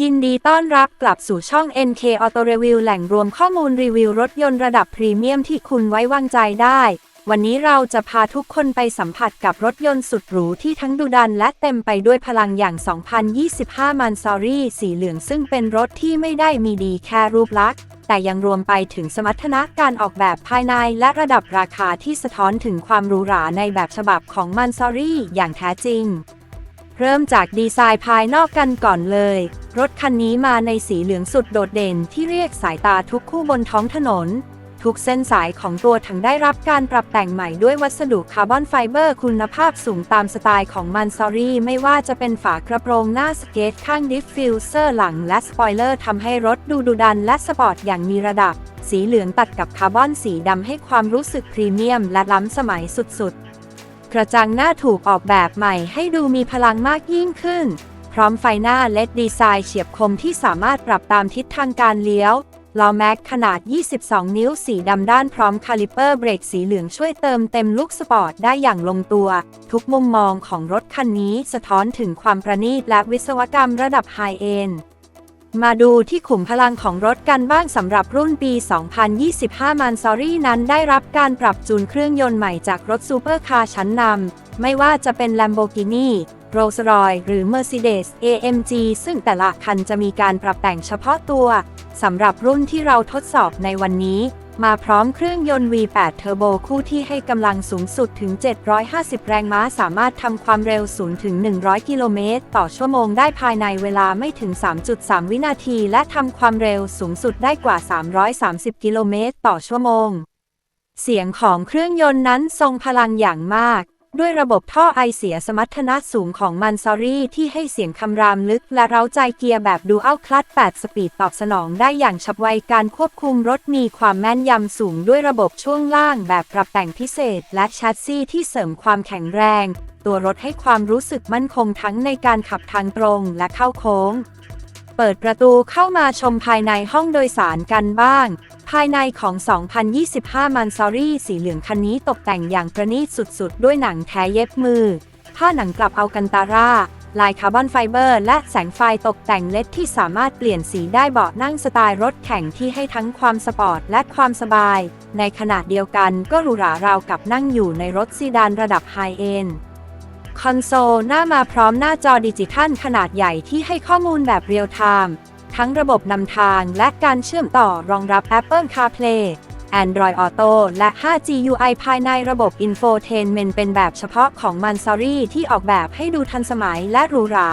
ยินดีต้อนรับกลับสู่ช่อง NK Auto Review แหล่งรวมข้อมูลรีวิวรถยนต์ระดับพรีเมียมที่คุณไว้วางใจได้ วันนี้เราจะพาทุกคนไปสัมผัสกับรถยนต์สุดหรูที่ทั้งดุดันและเต็มไปด้วยพลังอย่าง 2025มันซอรี่สีเหลืองซึ่งเป็นรถที่ไม่ได้มีดีแค่รูปลักษณ์ แต่ยังรวมไปถึงสมรรถนะการออกแบบภายในและระดับราคาที่สะท้อนถึงความหรูหราในแบบฉบับของมันซอรี่อย่างแท้จริง เริ่มจากดีไซน์ภายนอกกันก่อนเลย รถคันนี้มาในสีเหลืองสุดโดดเด่นที่เรียกสายตาทุกคู่บนท้องถนน ทุกเส้นสายของตัวถังได้รับการปรับแต่งใหม่ด้วยวัสดุคาร์บอนไฟเบอร์คุณภาพสูงตามสไตล์ของมันซอรี่ ไม่ว่าจะเป็นฝากระโปรงหน้าสเกตข้างดิฟฟิวเซอร์หลังและสปอยเลอร์ทำให้รถดูดุดันและสปอร์ตอย่างมีระดับ สีเหลืองตัดกับคาร์บอนสีดำให้ความรู้สึกพรีเมียมและล้ำสมัยสุดๆ กระจังหน้าถูกออกแบบใหม่ให้ดูมีพลังมากยิ่งขึ้น พร้อมไฟหน้าเลดดีไซน์เฉียบคมที่สามารถปรับตามทิศทางการเลี้ยว ล้อแม็กขนาด 22 นิ้วสีดำด้านพร้อมคาลิเปอร์เบรกสีเหลืองช่วยเติมเต็มลุคสปอร์ตได้อย่างลงตัว ทุกมุมมองของรถคันนี้สะท้อนถึงความประณีตและวิศวกรรมระดับไฮเอ็นมาดูที่ขุมพลังของรถกันบ้างสำหรับรุ่นปี 2025 มันซอรี่นั้นได้รับการปรับจูนเครื่องยนต์ใหม่จากรถซูเปอร์คาร์ชั้นนำ ไม่ว่าจะเป็น Lamborghini Rolls-Royce หรือ Mercedes AMG ซึ่งแต่ละคันจะมีการปรับแต่งเฉพาะตัวสำหรับรุ่นที่เราทดสอบในวันนี้ มาพร้อมเครื่องยนต์ V8 Turbo คู่ที่ให้กำลังสูงสุดถึง 750 แรงม้าสามารถทำความเร็วสูงถึง 100 กิโลเมตร ต่อชั่วโมงได้ภายในเวลาไม่ถึง 3.3 วินาที และทำความเร็วสูงสุดได้กว่า 330 กิโลเมตร ต่อชั่วโมง เสียงของเครื่องยนต์นั้นทรงพลังอย่างมาก ด้วยระบบท่อไอเสียสมรรถนะสูงของมันซอรี่ที่ให้เสียงคำรามลึก และเร้าใจเกียร์แบบดูอัลคลัต8 สปีดตอบสนองได้อย่างฉับไวการควบคุมรถมีความแม่นยำสูงด้วยระบบช่วงล่างแบบปรับแต่งพิเศษ และแชสซีที่เสริมความแข็งแรง ตัวรถให้ความรู้สึกมั่นคงทั้งในการขับทางตรงและเข้าโค้ง เปิดประตูเข้ามาชมภายในห้องโดยสารกันบ้าง ภายในของ 2025 มันซอรี่สีเหลืองคันนี้ตกแต่งอย่างประณีตสุดๆ ด้วยหนังแท้เย็บมือ ผ้าหนังกลับเอากันตาร่า ลายคาร์บอนไฟเบอร์ และแสงไฟตกแต่งเล็ดที่สามารถเปลี่ยนสีได้เบาะนั่งสไตล์รถแข่งที่ให้ทั้งความสปอร์ตและความสบาย ในขณะเดียวกันก็หรูหราราวกับนั่งอยู่ในรถซีดานระดับไฮเอ็น คอนโซลหน้ามาพร้อมหน้าจอดิจิทัลขนาดใหญ่ที่ให้ข้อมูลแบบเรียลไทม์ทั้งระบบนำทางและการเชื่อมต่อรองรับ Apple CarPlay Android Auto และ 5G UI ภายในระบบ Infotainment เป็นแบบเฉพาะของ Mansory ที่ออกแบบให้ดูทันสมัยและหรูหรา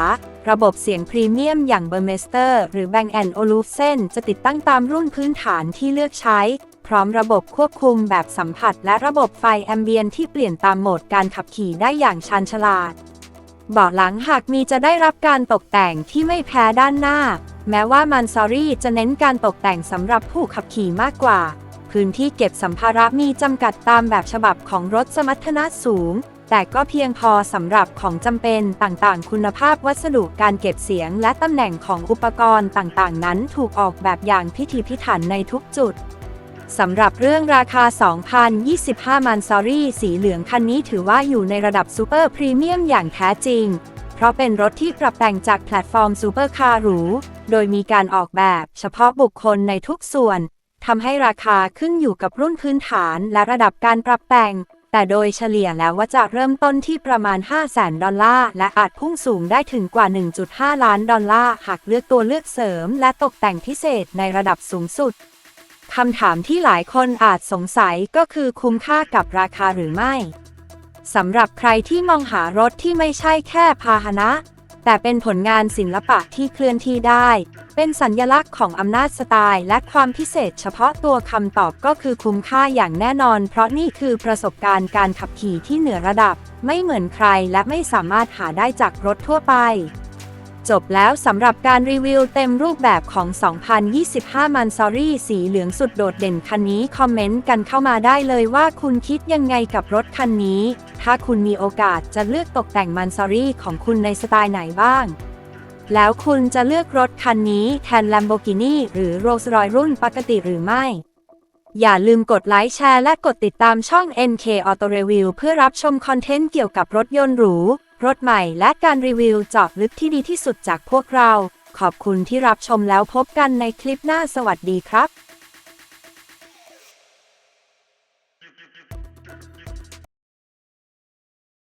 ระบบเสียงพรีเมียมอย่าง Burmester หรือ Bang Olufsen จะติดตั้งตามรุ่นพื้นฐานที่เลือกใช้ พร้อมระบบควบคุมแบบสัมผัส และระบบไฟแอมเบียนที่เปลี่ยนตามโหมดการขับขี่ได้อย่างชาญฉลาด เบาะหลังหากมีจะได้รับการตกแต่งที่ไม่แพ้ด้านหน้า แม้ว่ามันซอรี่จะเน้นการตกแต่งสำหรับผู้ขับขี่มากกว่า พื้นที่เก็บสัมภาระมีจำกัดตามแบบฉบับของรถสมรรถนะสูง แต่ก็เพียงพอสำหรับของจำเป็นต่างๆ คุณภาพวัสดุการเก็บเสียง และตำแหน่งของอุปกรณ์ต่างๆ นั้นถูกออกแบบอย่างพิถีพิถันในทุกจุด สำหรับเรื่องราคา 2025 มันซอรี่สีเหลืองคันนี้ถือว่าอยู่ในระดับซูเปอร์พรีเมียมอย่างแท้จริง เพราะเป็นรถที่ปรับแต่งจากแพลตฟอร์มซูเปอร์คาร์หรู โดยมีการออกแบบเฉพาะบุคคลในทุกส่วนทำให้ราคาขึ้นอยู่กับรุ่นพื้นฐานและระดับการปรับแต่ง แต่โดยเฉลี่ยแล้วว่าจะเริ่มต้นที่ประมาณ 5 0 0แสนดอลลาร์ และอาจพุ่งสูงได้ถึงกว่า 1.5 ล้านดอลลาร์ หากเลือกตัวเลือกเสริม และตกแต่งพิเศษในระดับสูงสุด คำถามที่หลายคนอาจสงสัยก็คือคุ้มค่ากับราคาหรือไม่ สำหรับใครที่มองหารถที่ไม่ใช่แค่พาหนะ แต่เป็นผลงานศิลปะที่เคลื่อนที่ได้ เป็นสัญญลักษณ์ของอำนาจสไตล์และความพิเศษเฉพาะตัวคำตอบก็คือคุ้มค่าอย่างแน่นอน เพราะนี่คือประสบการณ์การขับขี่ที่เหนือระดับ ไม่เหมือนใครและไม่สามารถหาได้จากรถทั่วไป จบแล้วสำหรับการรีวิวเต็มรูปแบบของ 2025 มันซอรี่สีเหลืองสุดโดดเด่นคันนี้ คอมเมนต์กันเข้ามาได้เลยว่าคุณคิดยังไงกับรถคันนี้ ถ้าคุณมีโอกาสจะเลือกตกแต่งมันซอรี่ของคุณในสไตล์ไหนบ้าง แล้วคุณจะเลือกรถคันนี้แทน Lamborghini หรือ Rolls-Royce รุ่นปกติหรือไม่อย่าลืมกดไลค์แชร์และกดติดตามช่อง NK Auto Review เพื่อรับชมคอนเทนต์เกี่ยวกับรถยนต์หรู รถใหม่และการรีวิวเจาะลึกที่ดีที่สุดจากพวกเรา ขอบคุณที่รับชมแล้วพบกันในคลิปหน้าสวัสดีครับ